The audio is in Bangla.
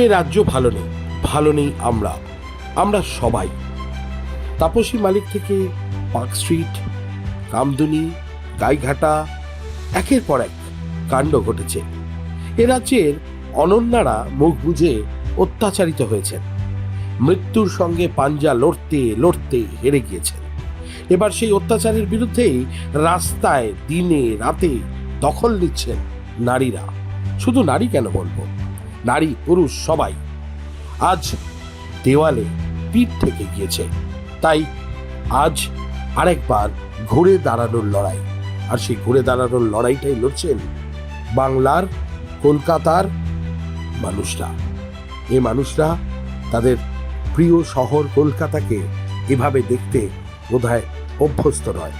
এ রাজ্য ভালো নেই ভালো নেই আমরা আমরা সবাই। তাপসী মালিক থেকে পার্ক স্ট্রিট, কামদুনি, গাইঘাটা, একের পর এক কাণ্ড ঘটেছে। এ রাজ্যের অনন্যারা মুখ বুঝে অত্যাচারিত হয়েছেন। মৃত্যুর সঙ্গে পাঞ্জা লড়তে লড়তে হেরে গিয়েছেন। এবার সেই অত্যাচারের বিরুদ্ধেই রাস্তায় দিনে রাতে দখল নিচ্ছেন নারীরা। শুধু নারী কেন বলব? নারী, পুরুষ, সবাই। আজ দেওয়ালে পিঠ থেকে গিয়েছে। তাই আজ আরেকবার ঘুরে দাঁড়ানোর লড়াই। আর সেই ঘুরে দাঁড়ানোর লড়াইটাই লড়ছেন বাংলার কলকাতার মানুষরা। এ মানুষরা তাদের প্রিয় শহর কলকাতাকে এভাবে দেখতে বোধহয় অভ্যস্ত নয়।